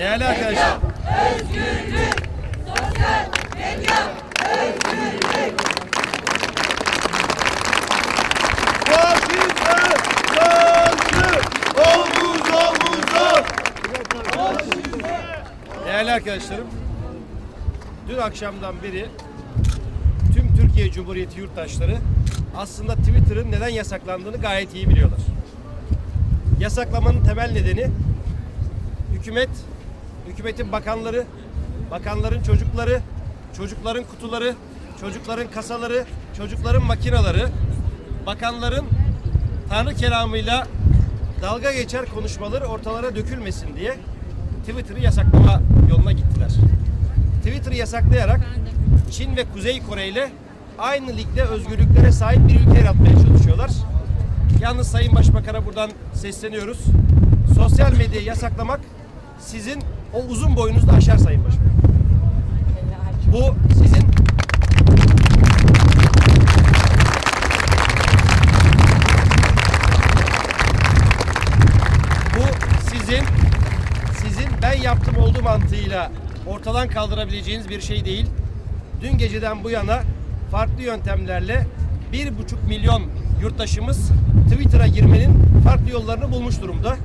Değerli arkadaşlar. Faşizme karşı omuz omuza. Değerli arkadaşlarım, dün akşamdan beri tüm Türkiye Cumhuriyeti yurttaşları aslında Twitter'ın neden yasaklandığını gayet iyi biliyorlar. Yasaklamanın temel nedeni hükümet, hükümetin bakanları, bakanların çocukları, çocukların kutuları, çocukların kasaları, çocukların makinaları, bakanların Tanrı kelamıyla dalga geçer konuşmaları ortalara dökülmesin diye Twitter'ı yasaklama yoluna gittiler. Twitter'ı yasaklayarak Çin ve Kuzey Kore ile aynı ligde özgürlüklere sahip bir ülke yaratmaya çalışıyorlar. Yalnız Sayın Başbakan'a buradan sesleniyoruz. Sosyal medyayı yasaklamak sizin o uzun boyunuzu da aşar Sayın Başbakan. Bu sizin bu sizin sizin ben yaptım oldu mantığıyla ortadan kaldırabileceğiniz bir şey değil. Dün geceden bu yana farklı yöntemlerle bir buçuk milyon yurttaşımız Twitter'a girmenin farklı yollarını bulmuş durumda.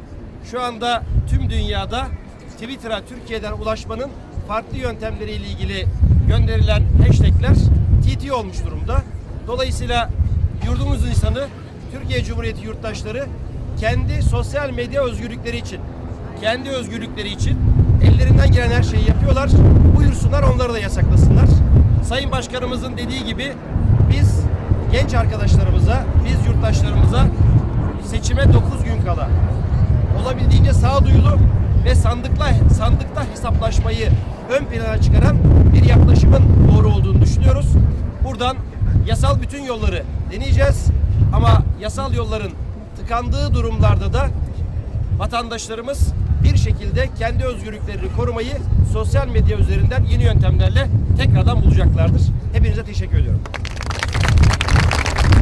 Şu anda tüm dünyada Twitter'a Türkiye'den ulaşmanın farklı yöntemleriyle ilgili gönderilen hashtagler TT olmuş durumda. Dolayısıyla yurdumuzun insanı, Türkiye Cumhuriyeti yurttaşları kendi sosyal medya özgürlükleri için, kendi özgürlükleri için ellerinden gelen her şeyi yapıyorlar. Buyursunlar onları da yasaklasınlar. Sayın Başkanımızın dediği gibi biz genç arkadaşlarımıza, biz yurttaşlarımıza seçime 9 gün kala ve sandıkla sandıkta hesaplaşmayı ön plana çıkaran bir yaklaşımın doğru olduğunu düşünüyoruz. Buradan yasal bütün yolları deneyeceğiz ama yasal yolların tıkandığı durumlarda da vatandaşlarımız bir şekilde kendi özgürlüklerini korumayı sosyal medya üzerinden yeni yöntemlerle tekrardan bulacaklardır. Hepinize teşekkür ediyorum.